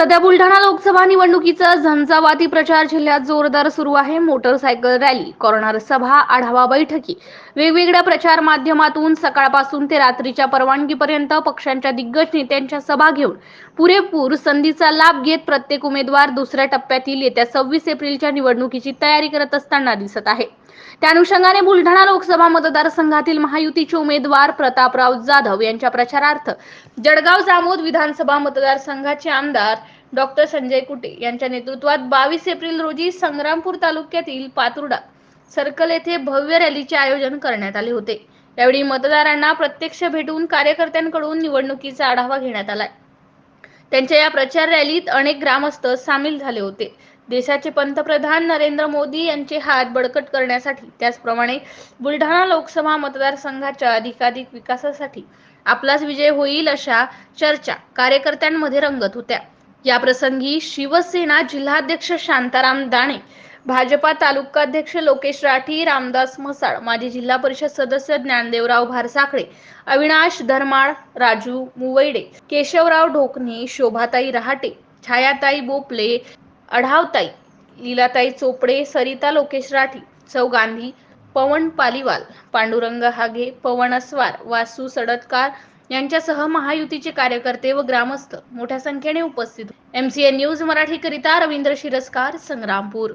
सध्या बुलढाणा लोकसभा निवडणुकीचा झंझावाती प्रचार जिल्ह्यात जोरदार सुरू आहे. मोटरसायकल रॅली कॉर्नर सभा आढावा बैठकी. वेगवेगळ्या प्रचार माध्यमातून सकाळपासून ते रात्रीच्या परवानगीपर्यंत पक्षांच्या दिग्गज नेत्यांच्या सभा घेऊन पुरेपूर संधीचा लाभ घेत प्रत्येक उमेदवार दुसऱ्या टप्प्यातील येत्या सव्वीस एप्रिलच्या निवडणुकीची तयारी करत असताना दिसत आहे. त्या अनुषंगाने बुलढाणा लोकसभा मतदारसंघातील महायुतीचे उमेदवार प्रतापराव जाधव यांच्या प्रचारार्थ जळगाव जामोद विधानसभा मतदारसंघाचे आमदार डॉक्टर संजय कुटे यांच्या नेतृत्वात बावीस एप्रिल रोजी संग्रामपूर तालुक्यातील पातुर्डा सर्कल येथे भव्य रॅलीचे आयोजन करण्यात आले होते. यावेळी मतदारांना प्रत्यक्ष भेटून कार्यकर्त्यांकडून निवडणुकीचा आढावा घेण्यात आलाय. त्यांच्या या प्रचार रॅलीत अनेक ग्रामस्थ सामील झाले होते. देशाचे पंतप्रधान नरेंद्र मोदी यांचे हात बळकट करण्यासाठी त्याचप्रमाणे बुलढाणा लोकसभा मतदारसंघाच्या अधिकाधिक विकासासाठी आपलाच विजय होईल अशा चर्चा कार्यकर्त्यांमध्ये रंगत होत्या. या प्रसंगी शिवसेना जिल्हाध्यक्ष शांताराम दाणे भाजपा तालुकाध्यक्ष लोकेश राठी रामदास मसाळ माजी जिल्हा परिषद सदस्य ज्ञानदेवराव भारसाखळे अविनाश धर्माळ राजू मुवैडे केशवराव ढोकणे शोभाताई रहाटे छायाताई बोपले अढावताई लीलाताई चोपडे सरिता लोकेश राठी सौ गांधी पवन पालिवाल पांडुरंग हागे पवन अस्वार वासू सडतकार यांच्यासह महायुतीचे कार्यकर्ते व ग्रामस्थ मोठ्या संख्येने उपस्थित एमसीए न्यूज मराठी करिता रवींद्र शिरस्कार संग्रामपूर.